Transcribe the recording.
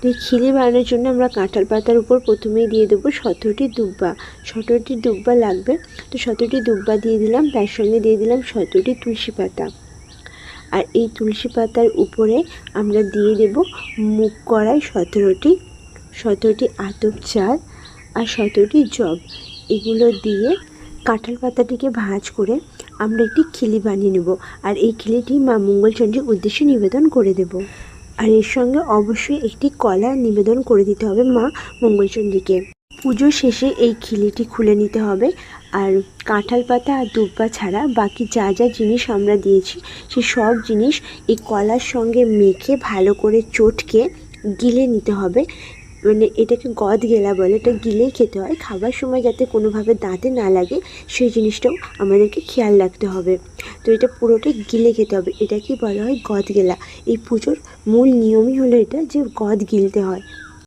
তো এই খিলি বানানোর জন্য আমরা কাঁঠাল পাতার উপর প্রথমেই দিয়ে দেবো সতেরোটি দুব্বা। সতেরোটি দুব্বা লাগবে। তো সতেরোটি দুব্বা দিয়ে দিলাম, তার সঙ্গে দিয়ে দিলাম সতেরোটি তুলসী পাতা। আর এই তুলসী পাতার উপরে আমরা দিয়ে দেব মুখ কড়াই, সতেরোটি সতেরোটি আতপ চাল আর সতেরোটি জব। এগুলো দিয়ে কাঁঠাল পাতাটিকে ভাঁজ করে আমরা একটি খিলি বানিয়ে নেব। আর এই খিলিটি মা মঙ্গলচণ্ডীর উদ্দেশ্যে নিবেদন করে দেব। আর এর সঙ্গে অবশ্যই একটি কলা নিবেদন করে দিতে হবে মা মঙ্গলচণ্ডীকে পুজো শেষে এই খিলিটি খুলে নিতে হবে। আর কাঁঠাল পাতা আর দুব্বা ছাড়া বাকি যা যা জিনিস আমরা দিয়েছি, সে সব জিনিস এই কলার সঙ্গে মেখে ভালো করে চটকে গিলে নিতে হবে। মানে এটাকে গদ গেলা বলে, এটা গিলেই খেতে হয়। খাবার সময় যাতে কোনোভাবে দাঁতে না লাগে, সেই জিনিসটাও আমাদেরকে খেয়াল রাখতে হবে। তো এটা পুরোটাই গিলে খেতে হবে। এটাকেই বলা হয়? গদ গেলা এই পুজোর মূল নিয়মই হলো এটা যে গদ গিলতে হয়।